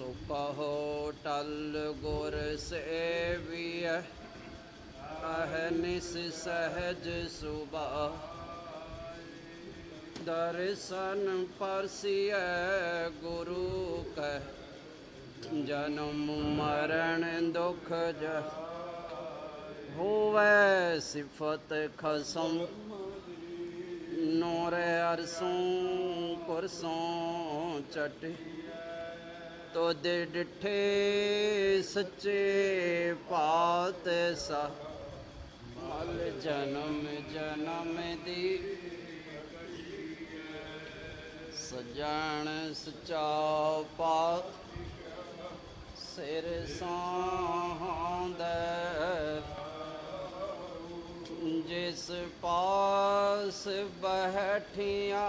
ਸੋ ਕਹੋ ਟਲ ਗੁਰ ਸੇਵੀਐ ਅਹਨਿਸ ਸਹਜ ਸੁਭਾ। ਦਰਸ਼ਨ ਪਰਸੀਐ ਗੁਰੂ ਕੈ, ਜਨਮ ਮਰਨ ਦੁਖ ਜ। ਹੋਵੇ ਸਿਫਤ ਖਸਮ, ਨੂਰ ਅਰਸੋਂ ਕੁਰਸੋਂ ਚਟ। ਤੋਦ ਡਿਠੇ ਸੱਚੇ ਪਾਤ ਸਾ ਮਲ ਜਨਮ ਜਨਮ ਦੀ ਸਜਣ ਸਚਾ ਪਾਤ ਸਿਰ ਸਾਹੰਦਾ। ਜਿਸ ਪਾਸ ਬਹਿਠੀਆਂ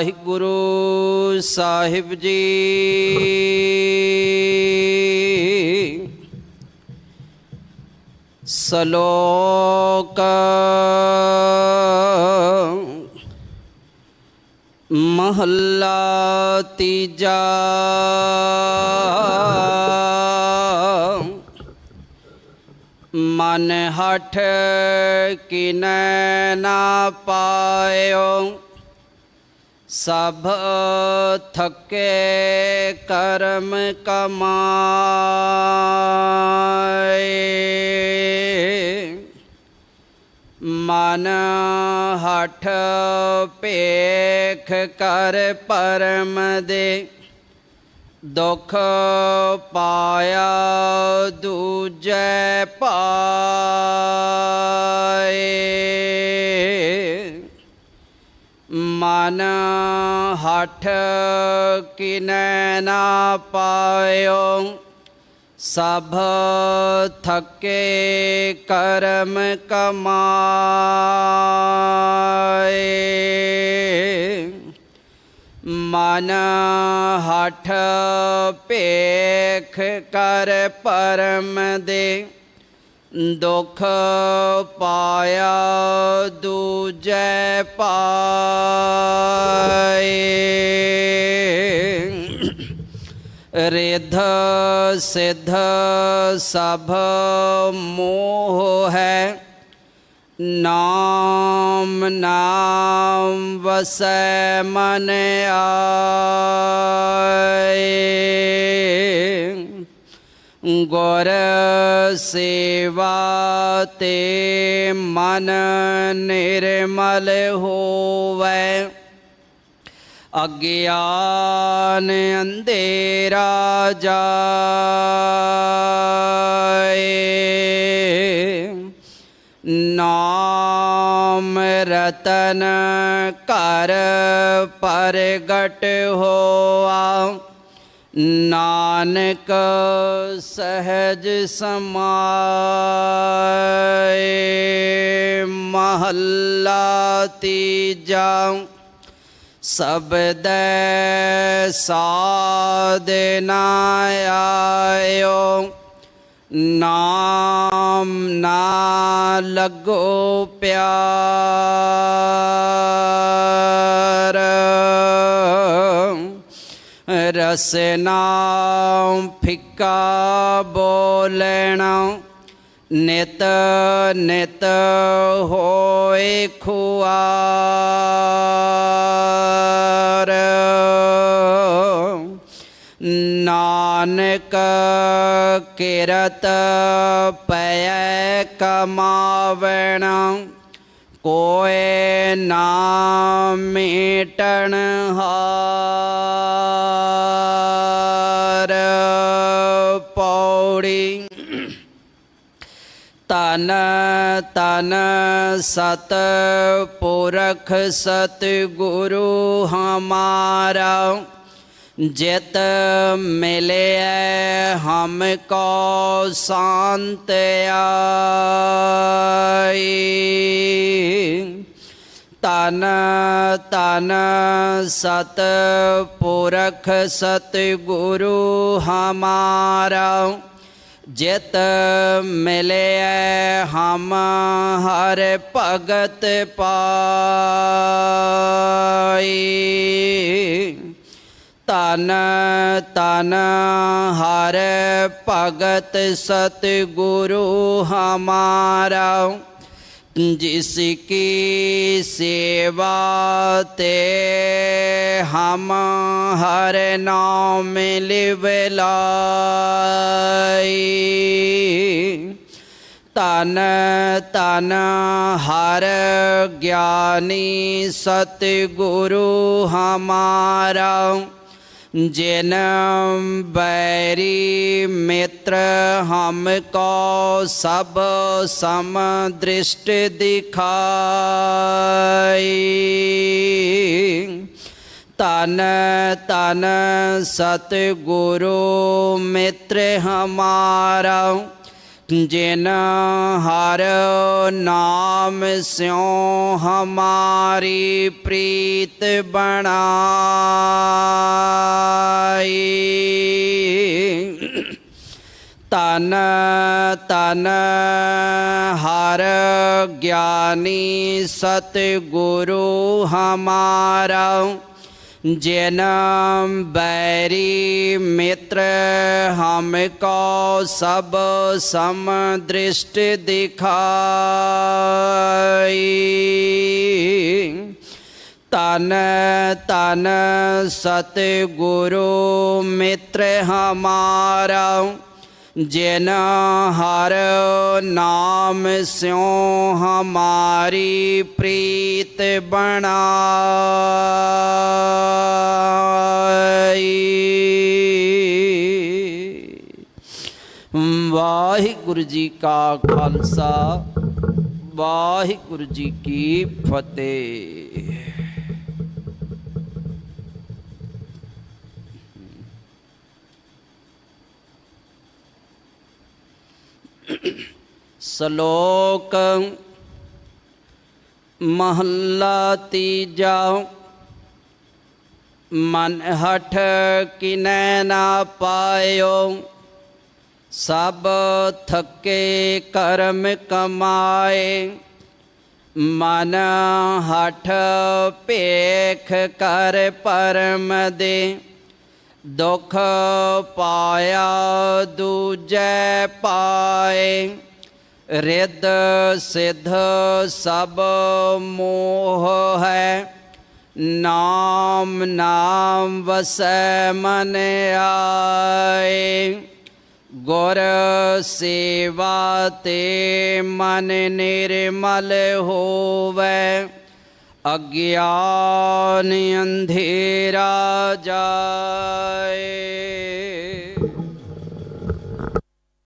ਵਾਹਿਗੁਰੂ ਸਾਹਿਬ ਜੀ। ਸਲੋਕ ਮਹੱਲਾ ਤੀਜਾ। ਮਨ ਹਠ ਕਿਨੈ ਨਾ ਪਾਇਓ। ਸਭ ਥਕੇ ਕਰਮ ਕਮਾਏ। ਮਨ ਹਠ ਪੇਖ ਕਰ ਪਰਮ ਦੇ ਦੁਖ ਪਾਇਆ ਦੂਜੈ ਪਾਏ। ਮਨ ਹਠ ਕਿਨੈ ਨਾ ਪਾਇਓ। ਸਭ ਥਕੇ ਕਰਮ ਕਮਾਏ। ਮਨ ਹਠ ਪੇਖ ਕਰ ਪਰਮ ਦੇ। ਦੁਖ ਪਾਇਆ ਦੂਜੈ ਪਾਏ। ਰਿਧ ਸਿਧ ਸਭ ਮੋਹ ਹੈ। ਨਾਮ ਨਾਮ ਵਸੈ ਮਨ ਆਏ। ਗੁਰ ਸੇਵਾ ਤੇ ਮਨ ਨਿਰਮਲ ਹੋਵੇ। ਅਗਿਆਨ ਅੰਧੇਰਾ ਜਾਏ। ਨਾਮ ਰਤਨ ਘਰ ਪਰਗਟ ਹੋਆ। ਨਾਨਕ ਸਹਿਜ ਸਮਾਏ ਮਹੱਲਾ ਤੀਜਾ ਸਬਦੈ ਸਾਧਨਾ ਆਇਓ। ਨਾਮ ਨਾ ਲਗੋ ਪਿਆਰ। ਰਸਨਾ ਫਿੱਕਾ ਬੋਲਣਾ। ਨਿਤ ਨਿਤ ਹੋਏ ਖੁਆਰ। ਨਾਨਕ ਕਿਰਤ ਪੈ ਕਮਾਵਣਾ। ਕੋਏ ਨਾ ਮੇਟਣ ਹਾਰ। ਪੌੜੀ ਤਨ ਤਨ ਸਤ ਪੁਰਖ ਸਤ ਗੁਰੂ ਹਮਾਰਾ। ਜਿਤ ਮਿਲਿਆ ਹਮ ਕੋ ਸ਼ਾਂਤ ਆਈ ਤਨ ਤਨ ਸਤ ਪੁਰਖ ਸਤ ਗੁਰੂ ਹਮਾਰਾ, ਜਿਤ ਮਿਲਿਆ ਹਮ ਹਰ ਭਗਤ ਪਾਈ। ਤਨ ਤਨ ਹਰ ਭਗਤ ਸਤ ਗੁਰੂ ਹਮਾਰਾ, ਜਿਸ ਕੀ ਸੇਵਾ ਤੇ ਹਮ ਹਰ ਨਾਮ ਲਿਵ ਲਾਈ। ਤਨ ਤਨ ਹਰ ਗਿਆਨੀ ਸਤ ਗੁਰੂ ਹਮਾਰਾ ਜਿਨ ਬੈਰੀ ਮਿੱਤਰ ਹਮ ਕੋ ਸਭ ਸਮ ਦ੍ਰਿਸ਼ਟ ਦਿਖਾਈ। ਤਨ ਤਨ ਸਤ ਮਿੱਤਰ ਹਮਾਰਾ ਜਿਨ ਹਰ ਨਾਮ ਸਿਉ ਹਮਾਰੀ ਪ੍ਰੀਤ ਬਣਾਈ। ਤਨ ਤਨ ਹਰ ਗਿਆਨੀ ਸਤ ਗੁਰੂ ਹਮਾਰਾ ਜਿਨ ਬੈਰੀ ਮਿੱਤਰ, ਹਮ ਕੋ ਸਭ ਸਮ ਦ੍ਰਿਸ਼ਟ ਦਿਖਾਈ। ਤਨ ਤਨ ਸਤ ਗੁਰੂ ਮਿੱਤਰ ਹਮਾਰਾ, ਜਿਨ ਹਰ ਨਾਮ ਸਿਉ ਹਮਾਰੀ ਪ੍ਰੀਤ ਬਣਾਈ। ਵਾਹਿਗੁਰੂ ਜੀ ਕਾ ਖਾਲਸਾ ਵਾਹਿਗੁਰੂ ਜੀ ਕੀ ਫਤਿਹ। ਸ਼ਲੋਕ ਮਹੱਲਾ ਤੀਜਾ। ਮਨ ਹਠ ਕਿਨੈ ਨਾ ਪਾਇਓ, ਸਭ ਥਕੇ ਕਰਮ ਕਮਾਏ। ਮਨ ਹਠ ਭੇਖ ਕਰ ਪਰਮ ਦੇ, ਦੁਖ ਪਾਇਆ ਦੂਜੈ ਪਾਏ। ਰਿੱਧ ਸਿੱਧ ਸਭ ਮੋਹ ਹੈ। ਨਾਮ ਨਾਮ ਵਸੈ ਮਨ ਆਏ। ਗੁਰ ਸੇਵਾ ਤੇ ਮਨ ਨਿਰਮਲ ਹੋਵੇ। ਅਗਿਆਨ ਅੰਧੇਰਾ ਜਾਏ।